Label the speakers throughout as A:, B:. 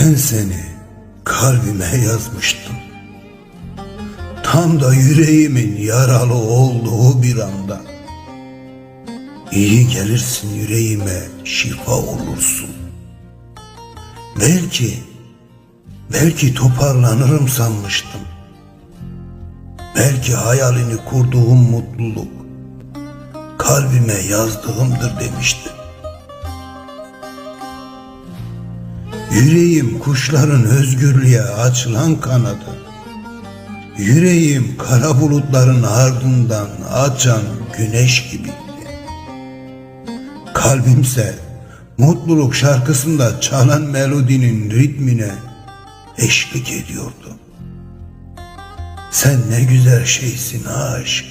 A: Ben seni kalbime yazmıştım. Tam da yüreğimin yaralı olduğu bir anda. İyi gelirsin yüreğime, şifa olursun. Belki, belki toparlanırım sanmıştım. Belki hayalini kurduğum mutluluk kalbime yazdığımdır demiştim. Yüreğim kuşların özgürlüğe açılan kanadı. Yüreğim kara bulutların ardından açan güneş gibiydi. Kalbimse mutluluk şarkısında çalan melodinin ritmine eşlik ediyordu. Sen ne güzel şeysin aşk.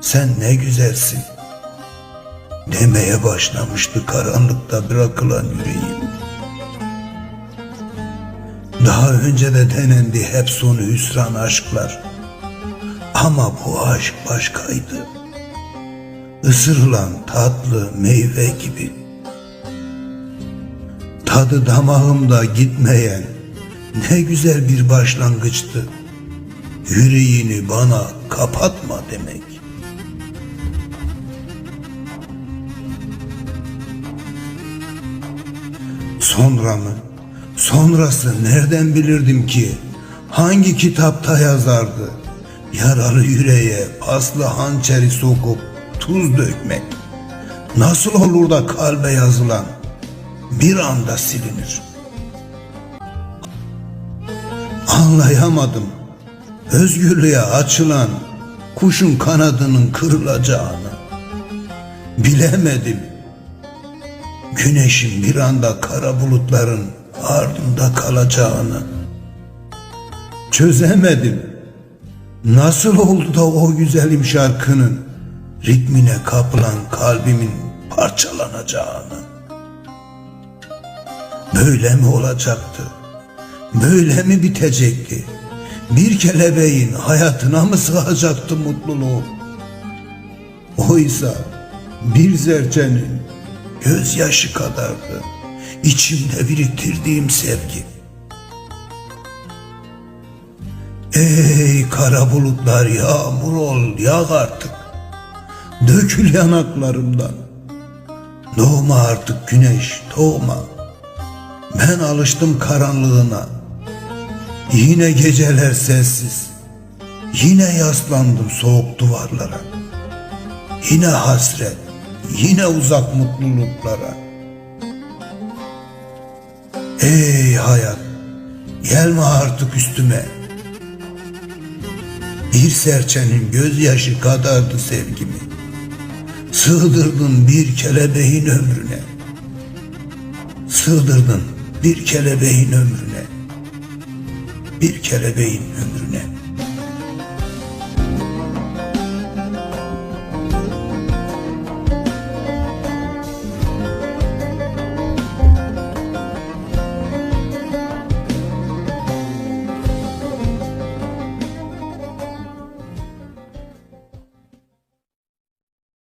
A: Sen ne güzelsin. Demeye başlamıştı karanlıkta bırakılan yüreğim. Daha önce de denendi hep sonu hüsran aşklar. Ama bu aşk başkaydı. Isırılan tatlı meyve gibi. Tadı damağımda gitmeyen ne güzel bir başlangıçtı. Yüreğini bana kapatma demek. Sonra mı? Sonrası nereden bilirdim ki? Hangi kitapta yazardı? Yaralı yüreğe paslı hançeri sokup tuz dökmek. Nasıl olur da kalbe yazılan bir anda silinir? Anlayamadım. Özgürlüğe açılan kuşun kanadının kırılacağını. Bilemedim. Güneşin bir anda kara bulutların ardında kalacağını. Çözemedim. Nasıl oldu da o güzelim şarkının ritmine kapılan kalbimin parçalanacağını. Böyle mi olacaktı? Böyle mi bitecekti? Bir kelebeğin hayatına mı sığacaktı mutluluğum? Oysa bir zercenin gözyaşı kadardı içimde biriktirdiğim sevgi. Ey kara bulutlar yağmur ol yağ artık. Dökül yanaklarımdan. Doğma artık güneş doğma. Ben alıştım karanlığına. Yine geceler sessiz. Yine yaslandım soğuk duvarlara. Yine hasret, yine uzak mutluluklara. Ey hayat, gelme artık üstüme. Bir serçenin gözyaşı kadardı sevgimi. Sığdırdın bir kelebeğin ömrüne. Sığdırdın bir kelebeğin ömrüne. Bir kelebeğin ömrüne.